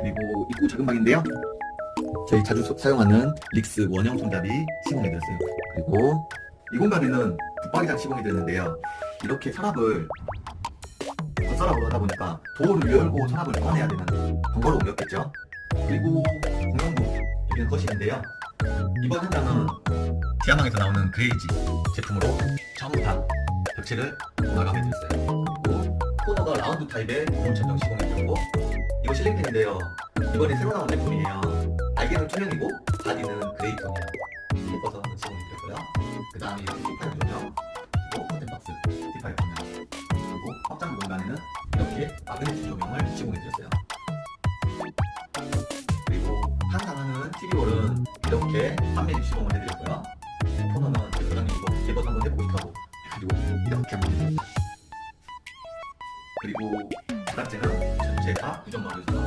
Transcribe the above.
그리고 입구 작은 방인데요. 저희 자주 소- 사용하는 릭스 원형 손잡이 시공해 드렸어요. 그리고 이 공간에는 붙박이장 시공해 드렸는데요. 이렇게 서랍을 건설하고 하다 보니까 도어를 열고 서랍을 꺼내야 되는 번거로움이 없겠죠. 그리고 공용부 여기는 거실인데요. 이번 현장은 지하망에서 나오는 그레이지 제품으로 다 벽체를 마감해 드렸어요. 코너가 라운드 타입의 고무 천정 시공해 드렸고 이거 실링팬인데요. 이번에 새로 나온 제품이에요. 날개는 투명이고 바디는 그레이 톤이에요. 예뻐서 한번 시공해 드렸고요. 그 다음에 이렇게 T5 조명 그리고 컨텐박스 T5 조명 그리고 확장 공간에는 이렇게 마그네틱 조명을 시공해 드렸어요. 그리고 항상 하는 TV홀은 이렇게 판매집 시공을 해드렸고요. 토너는 제 사장님이고 예뻐서 한번 해보고 싶다고 그리고 이렇게 한번 해드렸어요. 그리고 브라제랑 전체가 9점 만점에서